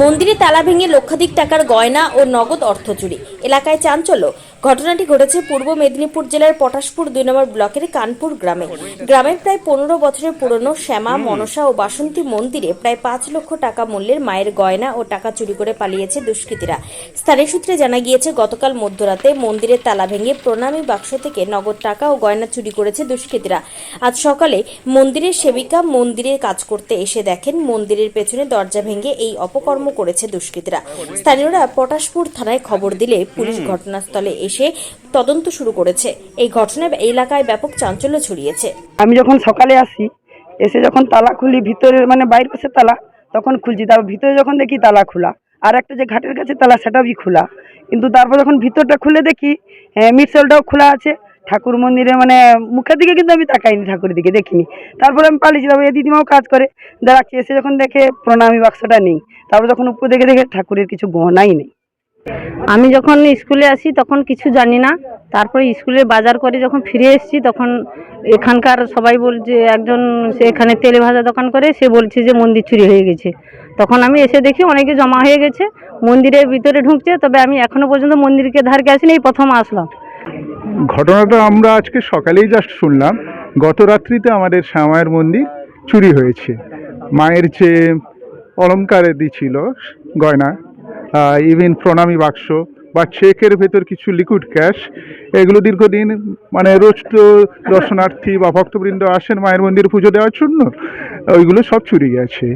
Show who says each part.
Speaker 1: মন্দিরে তালা ভেঙে লক্ষাধিক টাকার গয়না ও নগদ অর্থ চুরি। এলাকায় চাঞ্চল্য। ঘটনাটি ঘটেছে পূর্ব মেদিনীপুর জেলার পটাশপুর দুই নম্বর ব্লকের কানপুর গ্রামে। গ্রামের প্রায় পনেরো বছরের পুরনো শ্যামা মনসা ও বাসন্তী মন্দিরে প্রায় পাঁচ লক্ষ টাকা মূল্যের মায়ের গয়না ও টাকা চুরি করে পালিয়েছে দুষ্কৃতীরা। স্থানীয় সূত্রে জানা গিয়েছে গতকাল মধ্যরাতে মন্দিরের তালা ভেঙে প্রণামী বাক্স থেকে নগদ টাকা ও গয়না চুরি করেছে দুষ্কৃতীরা। আজ সকালে মন্দিরের সেবিকা মন্দিরে কাজ করতে এসে দেখেন মন্দিরের পেছনে দরজা ভেঙে এই অপকর্ম করেছে দুষ্কৃতীরা। স্থানীয়রা পটাশপুর থানায় খবর দিলে পুলিশ ঘটনাস্থলে এসে তদন্ত শুরু করেছে। এই ঘটনায় এলাকায় ব্যাপক চাঞ্চল্য ছড়িয়েছে।
Speaker 2: আমি যখন সকালে আসি, এসে যখন তালা খুলি ভিতরে মানে বাইরের পাশে তালা, তখন খুলছি। তারপর ভিতরে যখন দেখি তালা খোলা, আর একটা যে ঘাটের কাছে তালা সেটাও বি খোলা। কিন্তু তারপর যখন ভিতরটা খুলে দেখি হ্যাঁ মিটসেলটাও খোলা আছে। ঠাকুর মন্দিরে মানে মুখের দিকে কিন্তু আমি তাকাইনি ঠাকুরের দিকে, দেখিনি। তারপরে আমি পালিয়েছি। তারপরে এই দিদিমাও কাজ করে। দাঁড়াচ্ছি, এসে যখন দেখে প্রণামী বাক্সটা নেই। তারপর যখন উপর দেখে দেখে ঠাকুরের কিছু গহনাই নেই।
Speaker 3: আমি যখন স্কুলে আসি তখন কিছু জানি না। তারপরে স্কুলে বাজার করে যখন ফিরে এসেছি তখন এখানকার সবাই বলছে, একজন এখানে তেলে ভাজা দোকান করে, সে বলছে যে মন্দির চুরি হয়ে গেছে। তখন আমি এসে দেখি অনেকে জমা হয়ে গেছে, মন্দিরের ভিতরে ঢুকছে, তবে আমি এখনও পর্যন্ত মন্দিরকে ধারকে আসিনি, এই প্রথম আসলাম।
Speaker 4: ঘটনাটা আমরা আজকে সকালেই জাস্ট শুনলাম। গত রাত্রিতে আমাদের শ্যামায়ের মন্দির চুরি হয়েছে। মায়ের যে অলঙ্কারে দিছিল গয়না ইভেন প্রণামী বাক্স বা চেকের ভেতর কিছু লিকুইড ক্যাশ এগুলো দীর্ঘদিন মানে রোজ তো দর্শনার্থী বা ভক্তবৃন্দ আসেন মায়ের মন্দির পুজো দেওয়ার জন্য, ওইগুলো সব চুরি গেছে।